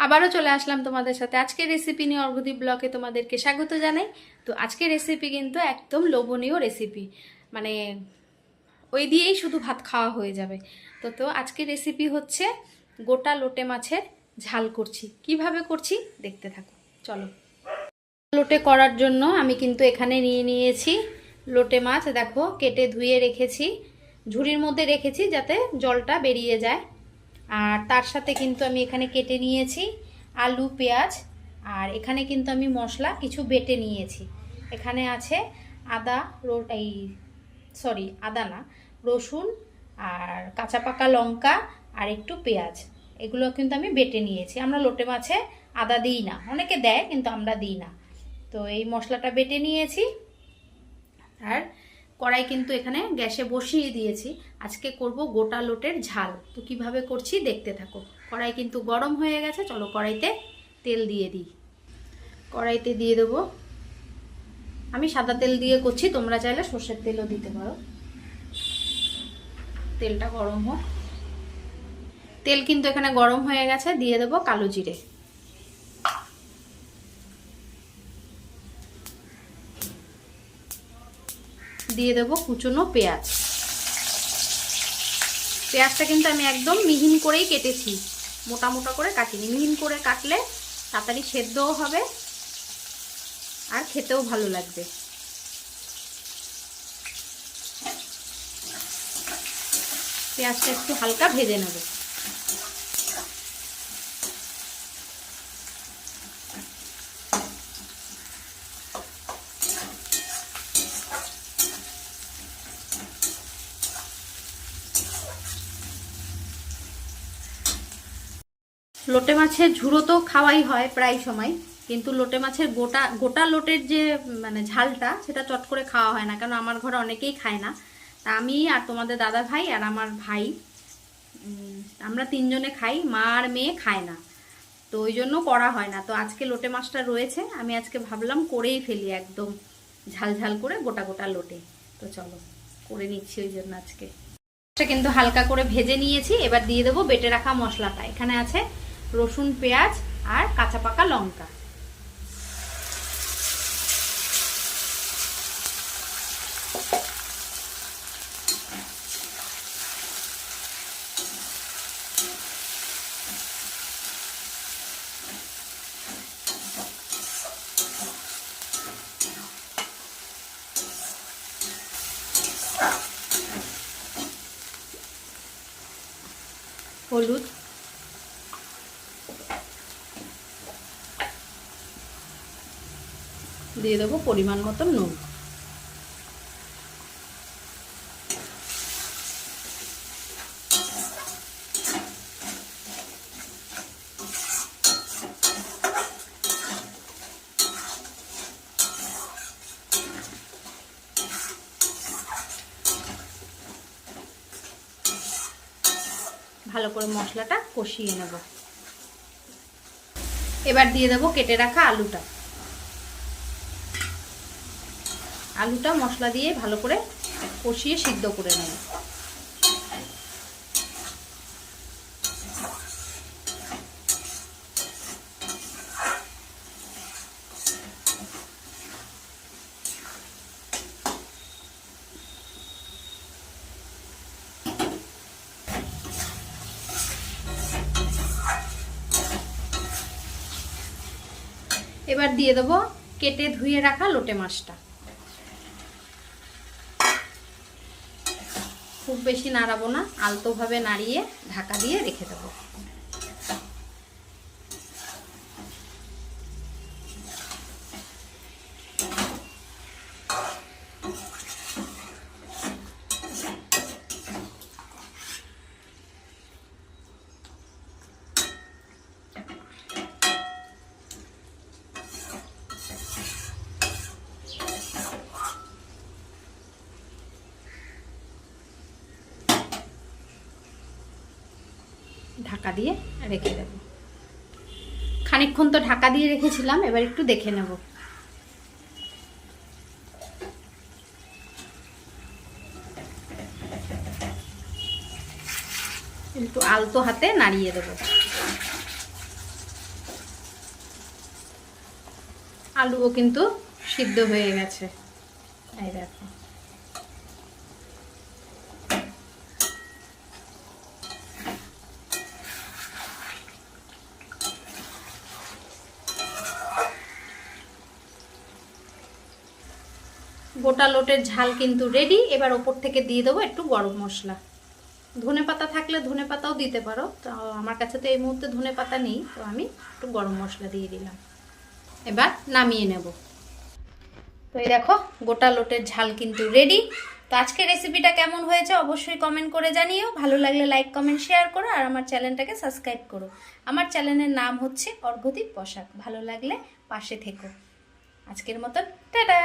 আবারও চলে আসলাম তোমাদের সাথে। আজকের রেসিপি নিয়ে অর্ঘদীপ ব্লকে তোমাদেরকে স্বাগত জানাই। তো আজকের রেসিপি কিন্তু একদম লোভনীয় রেসিপি মানে ওই দিয়েই শুধু ভাত খাওয়া হয়ে যাবে। তো তো আজকের রেসিপি হচ্ছে গোটা লোটে মাছের ঝাল করছি। কীভাবে করছি দেখতে থাকো। চলো। লোটে করার জন্য আমি কিন্তু এখানে নিয়ে নিয়েছি লোটে মাছ। দেখো, কেটে ধুয়ে রেখেছি। ঝুড়ির মধ্যে রেখেছি যাতে জলটা বেরিয়ে যায়। আর তার সাথে কিন্তু আমি এখানে কেটে নিয়েছি আলু, পেঁয়াজ, আর এখানে কিন্তু আমি মশলা কিছু বেটে নিয়েছি। এখানে আছে আদা এই সরি আদা না, রসুন আর কাঁচা পাকা লঙ্কা আর একটু পেঁয়াজ। এগুলো কিন্তু আমি বেটে নিয়েছি। আমরা লোটে মাছে আদা দিই না। অনেকে দেয় কিন্তু আমরা দিই না। তো এই মশলাটা বেটে নিয়েছি। আর কড়াই কিন্তু এখানে গ্যাসে বসিয়ে দিয়েছি। আজকে করব গোটা লোটের ঝাল। তো কীভাবে করছি দেখতে থাকো। কড়াই কিন্তু গরম হয়ে গেছে, চলো কড়াইতে তেল দিয়ে দিই। কড়াইতে দিয়ে দেবো। আমি সাদা তেল দিয়ে করছি, তোমরা চাইলে সর্ষের তেলও দিতে পারো। তেলটা গরম হোক। তেল কিন্তু এখানে গরম হয়ে গেছে, দিয়ে দেবো কালো জিরে। দিয়ে দেবো কুচনো পেঁয়াজ। পেঁয়াজটা কিন্তু আমি একদম মিহিন করেই কেটেছি। মোটা মোটা করে কাটিনি। মিহিন করে কাটলে তাড়াতাড়ি সেদ্ধও হবে আর খেতেও ভালো লাগবে। পেঁয়াজটা একটু হালকা ভেজে নেব। লোটে মাছের ঝুড়ো তো খাওয়াই হয় প্রায় সময়, কিন্তু লোটে মাছের গোটা গোটা লোটের যে মানে ঝালটা, সেটা চট করে খাওয়া হয় না কারণ আমার ঘরে অনেকেই খায় না। তা আমি আর তোমাদের দাদা ভাই আর আমার ভাই আমরা তিনজনে খাই, মা আর মেয়ে খায় না। তো ওই জন্য করা হয় না। তো আজকে লোটে মাছটা রয়েছে, আমি আজকে ভাবলাম করেই ফেলি একদম ঝাল ঝাল করে গোটা গোটা লোটে। তো চলো, করে নিচ্ছি ওই জন্য আজকে। কিন্তু হালকা করে ভেজে নিয়েছি, এবার দিয়ে দেবো বেটে রাখা মশলাটা। এখানে আছে রসুন পেঁয়াজ আর কাঁচা পাকা লঙ্কা। হলুদ দিয়ে দেবো পরিমাণ মতো নুন। ভালো করে মশলাটা কষিয়ে নেব। এবার দিয়ে দেবো কেটে রাখা আলুটা। আলুটা মশলা দিয়ে ভালো করে কষিয়ে সিদ্ধ করে নেব। এবার দিয়ে দেবো কেটে ধুয়ে রাখা লোটে মাছটা। খুব বেশি নাড়াবো না আলতোভাবে নাড়িয়ে ঢাকা দিয়ে রেখে দেবো। ঢাকা দিয়ে রেখে দেব। খানিক্ষণ তো ঢাকা দিয়ে রেখেছিলাম, এবার একটু দেখে নেব। একটু আলতো হাতে নাড়িয়ে দেব। আলুও কিন্তু সিদ্ধ হয়ে গেছে। এই দেখো। গোটা লোটের ঝাল কিন্তু রেডি এবার ওপর থেকে দিয়ে দেবো একটু গরম মশলা। ধনে পাতা থাকলে ধনে পাতাও দিতে পারো। তো আমার কাছে তো এই মুহূর্তে ধনে পাতা নেই, তো আমি একটু গরম মশলা দিয়ে দিলাম। এবার নামিয়ে নেব। তো এই দেখো, গোটা লোটের ঝাল কিন্তু রেডি তো আজকের রেসিপিটা কেমন হয়েছে অবশ্যই কমেন্ট করে জানিও। ভালো লাগলে লাইক কমেন্ট শেয়ার করো আর আমার চ্যানেলটাকে সাবস্ক্রাইব করো। আমার চ্যানেলের নাম হচ্ছে অর্ঘদীপ পোশাক ভালো লাগলে পাশে থেকো। আজকের মতন, টাটা!